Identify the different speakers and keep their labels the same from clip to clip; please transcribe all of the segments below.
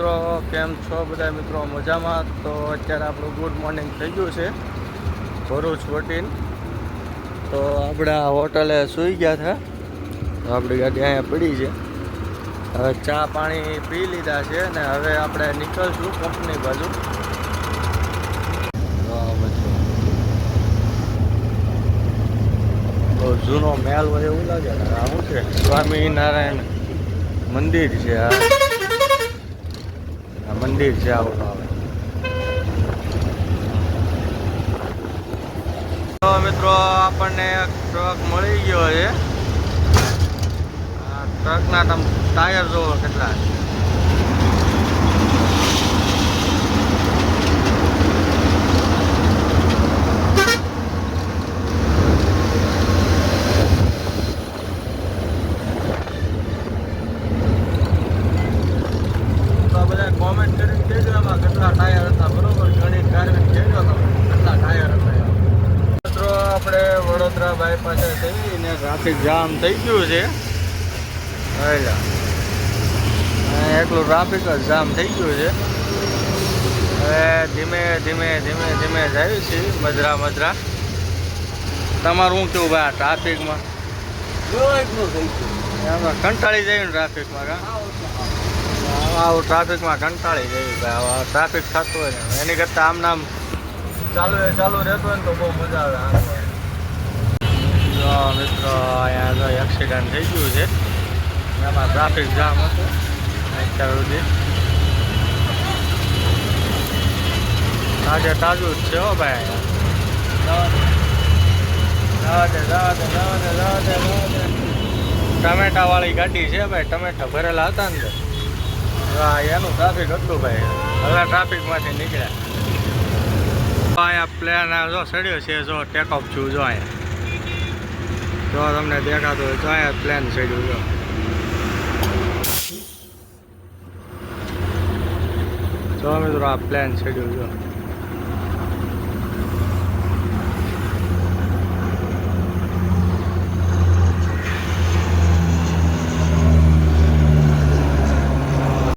Speaker 1: મિત્રો, કેમ છો બધા મિત્રો? મજામાં? તો અત્યારે આપણું ગુડ મોર્નિંગ થઈ ગયું છે. ભરૂચ વટીન તો આપણે આ હોટલે સૂઈ ગયા હતા આપણી ગાડી અહીંયા પડી છે. હવે ચા પાણી પી લીધા છે ને હવે આપણે નીકળશું કંપની બાજુ. જૂનો મહેલ હોય એવું લાગે. ને આ શું છે? સ્વામિનારાયણ મંદિર છે આ. મંદિર છે આવું આવે મિત્રો આપણને ટ્રક મળી ગયો છે ટ્રકના તમ ટાયર જોવો કેટલા છે. બધા કોમેન્ટ કરીને કહેજો એમાં કેટલા ટાયર હતા બરોબર? ઘણી કાર્ય કહેજો તમે કેટલા ટાયર હતા. મિત્રો આપણે વડોદરા બાયપાસે થઈને ટ્રાફિક જામ થઈ ગયું છે. એકલું ટ્રાફિક જ જામ થઈ ગયું છે. હવે ધીમે ધીમે ધીમે ધીમે જાય છે મજરા મજરા. તમારું શું કેવું ભાઈ આ ટ્રાફિકમાં કંટાળી જાય ને ટ્રાફિકમાં કા? આવું ટ્રાફિકમાં કંટાળી આવા ટ્રાફિક થતું હોય ને. એની કરતાં આમ નામ ચાલુ ચાલુ રહેતો હોય ને તો બહુ મજા આવે. જો મિત્રો, અહીંયા જો એક્સિડન્ટ થઈ ગયું છે. એમાં ટ્રાફિક જામ હતું. અત્યાર સુધી. તાજે તાજું જ છે હો ભાઈ. ટમેટા વાળી ગાડી છે ભાઈ. ટમેટા ભરેલા હતા ને એનું ટ્રાફિક હતું ભાઈ હવે ટ્રાફિકમાંથી નીકળ્યા અહીંયા પ્લેન જો ચડ્યો છે જો ટેક ઓફ છું જો અહીંયા જો તમને દેખાતું હોય તો અહીંયા પ્લેન ચડ્યું જો જો મિત્રો આ પ્લેન ચડ્યું જો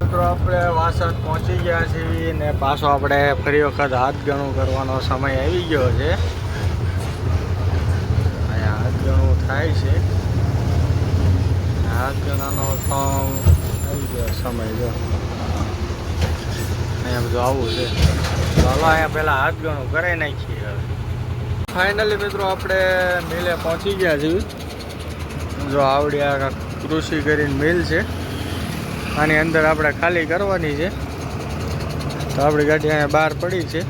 Speaker 1: મિત્રો આપણે વાસદ પહોંચી ગયા છીએ ને પાછો આપણે ફરી વખત હાથ ગણું કરવાનો સમય આવી ગયો છે. અહીંયા હાથ ગણું થાય છે. હાથ ગણાનો તો આવી ગયો સમય, જો. અહીંયા બધું આવું છે. ચાલો અહીંયા પહેલાં હાથ ગણું કરાવી નાખીએ હવે. ફાઇનલી મિત્રો આપણે મિલે પહોંચી ગયા છીએ. જો આવડી આ કૃષિ કરીને મિલ છે. આની અંદર આપણે ખાલી કરવાની છે. તો આપણી ગાડી અહીંયા બહાર પડી છે.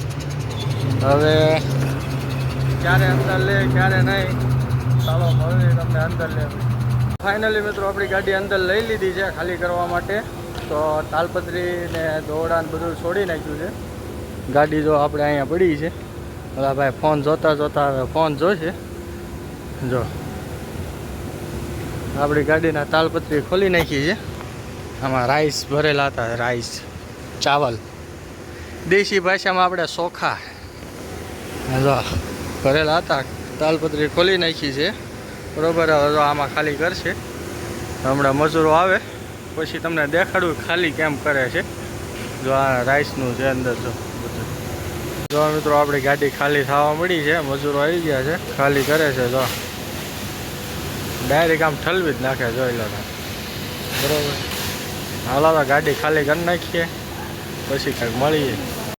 Speaker 1: હવે ક્યારે અંદર લે, ક્યારે નહીં, ચાલો હવે તમને અંદર લે. ફાઇનલી મિત્રો, આપણી ગાડી અંદર લઈ લીધી છે ખાલી કરવા માટે. તો તાલપત્રી ને દોરડા બધું છોડી નાખ્યું છે. ગાડી જો આપણે અહીંયા પડી છે. ઓલા ભાઈ, ફોન જોતા જોતા હવે ફોન જોશે. જો. આપણી ગાડીના તાલપત્રી ખોલી નાખી છે. આમાં રાઈસ ભરેલા હતા રાઈસ ચાવલ. દેશી ભાષામાં આપણે ચોખા જો, ભરેલા હતા, તાલપત્રી ખોલી નાખી છે. બરોબર, હવે આમાં ખાલી કરશે. હમણાં મજૂરો આવે, પછી તમને દેખાડું ખાલી કેમ કરે છે. જો આ રાઈસનું છે અંદર, જો, બધું. જો મિત્રો, આપણી ગાડી ખાલી થવા મળી છે. મજૂરો આવી ગયા છે. ખાલી કરે છે, જો. ડાયરેક્ટ આમ ઠલવી જ નાખે જોઈ લો. બરોબર. હાલો, ગાડી ખાલી કરી નાખીએ. પછી કંઈક મળીએ.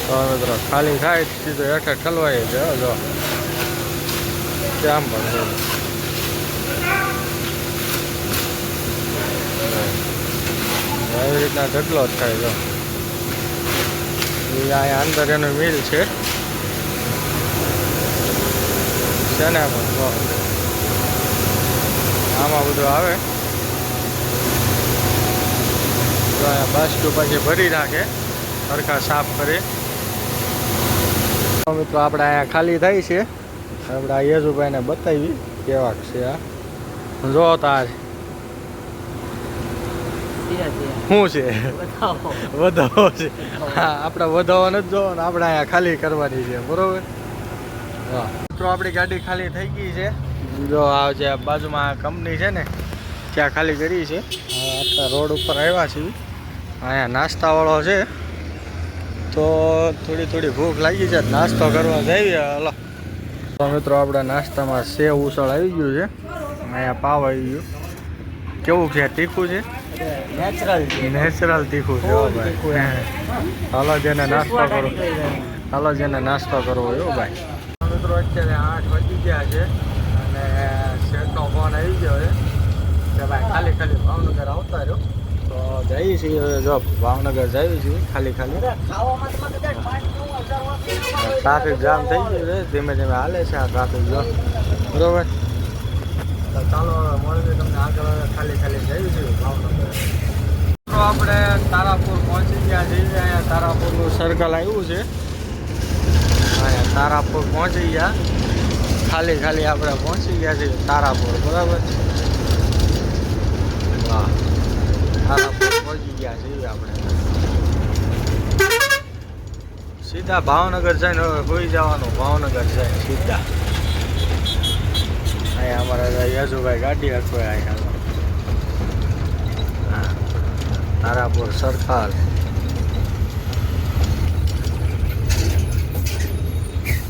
Speaker 1: તો મિત્રો ખાલી થાય સીધો હેઠે ઠલવાય છે જો. કેમ પણ. આવી રીતના ઢગલો જ થાય, જો. અહીંયા અંદર એનું મિલ છે. છે ને પણ. આમાં બધું આવે. તો અહીંયા બાસ્કુ પછી ભરી નાખે. સરખા સાફ કરી. તો મિત્રો આપણે અહીંયા ખાલી થાય છે. આપણે યેજુભાઈને બતાવી. કેવાક છે આ. જો તાર. શું છે. વધાવો. છે. હા આપણે વધાવો નથી જોવો ને આપણે અહીંયા ખાલી કરવાની છે બરોબર? હા. મિત્રો આપણી ગાડી ખાલી થઈ ગઈ છે. જો આ જે બાજુમાં કંપની છે ને ત્યાં ખાલી કરી છે. આપણે રોડ ઉપર આવ્યા છીએ. અહીંયા નાસ્તાવાળો છે. તો થોડી થોડી ભૂખ લાગી છે નાસ્તો કરવા જઈએ હલો. તો મિત્રો આપણા નાસ્તામાં સેવ ઉસળ આવી ગયું છે. અહીંયા પાવ આવી ગયું. કેવું છે? તીખું છે?
Speaker 2: નેચરલ
Speaker 1: નેચરલ તીખું છે ભાઈ. હાલો જેને નાસ્તો કરો હાલો જેને નાસ્તો કરવો હો ભાઈ. મિત્રો અત્યારે આઠ વાગી ગયા છે અને શેઠનો ફોન આવી ગયો છે. કે ભાઈ ખાલી ખાલી ભાવનગર આવતા રહ્યો. તો જઈએ છીએ હવે જો ભાવનગર જઈએ છીએ ખાલી ખાલી. ટ્રાફિક જામ થઈ ગયું છે ધીમે ધીમે હાલે છે આ ટ્રાફિક જો. બરોબર? તો ચાલો મળીએ તમને આગળ ખાલી ખાલી જઈએ છીએ ભાવનગર. આપણે તારાપુર પહોંચી ગયા છીએ અહીંયા તારાપુરનું સર્કલ આવ્યું છે. અહીંયા તારાપુર પહોંચી ગયા. ખાલી ખાલી આપણે પહોંચી ગયા છીએ તારાપુર બરાબર? હા તારાપુર પહોંચી ગયા છીએ આપણે. સીધા ભાવનગર જઈને હવે હોઈ જવાનું, ભાવનગર જાય સીધા. અહીંયા અમારા યજુભાઈ ગાડી હતો અહીંયા હા, તારાપુર સરકાર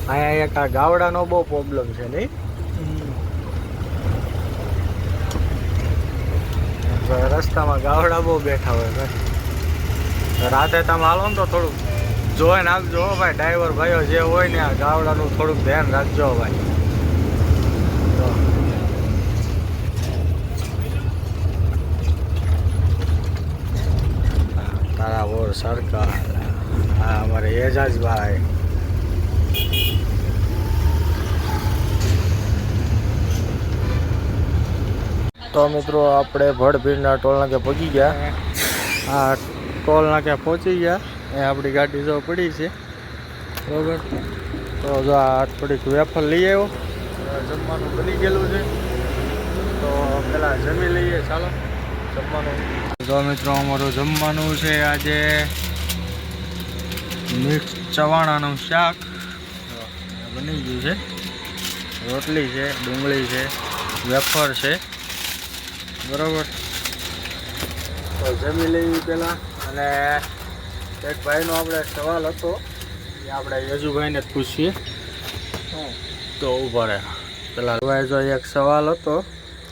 Speaker 1: અહીંયા એક આ ગાવડાનો બહુ પ્રોબ્લેમ છે નહીં? રસ્તામાં ગાવડા બહુ બેઠા હોય ભાઈ રાતે તમે હાલો ને તો થોડુંક જોઈ નાખજો ભાઈ ડ્રાઈવર ભાઈઓ જે હોય ને આ ગાવડાનું થોડુંક ધ્યાન રાખજો ભાઈ. તારા બોર સરકાર. અમારે એજાજભાઈ. તો મિત્રો આપણે ભડભીડના ટોલ નાકે પહોંચી ગયા. આ ટોલ નાકે પહોંચી ગયા. એ આપણી ગાડી જો પડી છે. બરોબર. તો જો આ થોડીક વેફર લઈ આવ્યો. જમવાનું બની ગયેલું છે. તો પહેલાં જમી લઈએ ચાલો. જમવાનું. જો મિત્રો અમારું જમવાનું છે આજે મિક્સ ચવાણાનું શાક. બની ગયું છે. રોટલી છે ડુંગળી છે વેફર છે. બરોબર. તો જમી લેવી પહેલાં અને એક ભાઈનો આપણે સવાલ હતો એ આપણે યજુભાઈને જ પૂછીએ. તો ઊભા રહે. પેલા ભાઈ જો એક સવાલ હતો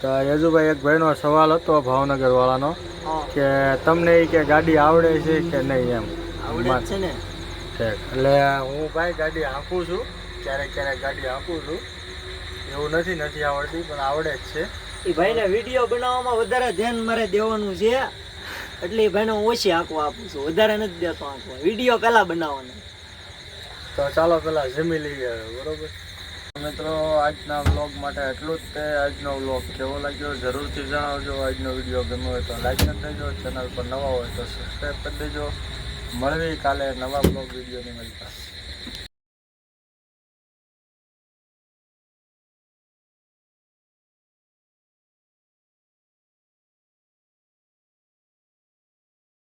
Speaker 1: તો યજુભાઈ એક ભાઈનો સવાલ હતો ભાવનગરવાળાનો કે તમને એ કે ગાડી આવડે છે કે નહીં એમ?
Speaker 2: આવડે છે ને.
Speaker 1: એટલે હું ભાઈ ગાડી હાંકું છું ક્યારેક ક્યારેક ગાડી હાંકું છું. એવું નથી નથી આવડતી પણ આવડે જ છે.
Speaker 2: એ ભાઈને વીડિયો બનાવવામાં વધારે ધ્યાન મારે દેવાનું છે. એટલે એ ભાઈને ઓછી આંકો આપું છું. વધારે નથી દેતો આંકો વીડિયો પહેલાં બનાવવાનો.
Speaker 1: તો ચાલો પેલા જમી લઈએ, બરોબર? મિત્રો, આજના વ્લોગ માટે એટલું જ તે આજનો વ્લોગ કેવો લાગ્યો જરૂરથી જણાવજો. આજનો વીડિયો ગમ્યો હોય તો લાઈક કરી દેજો. ચેનલ પર નવા હોય તો સબસ્ક્રાઈબ કરી દેજો. મળવી કાલે નવા બ્લોગ વિડીયોની મળતા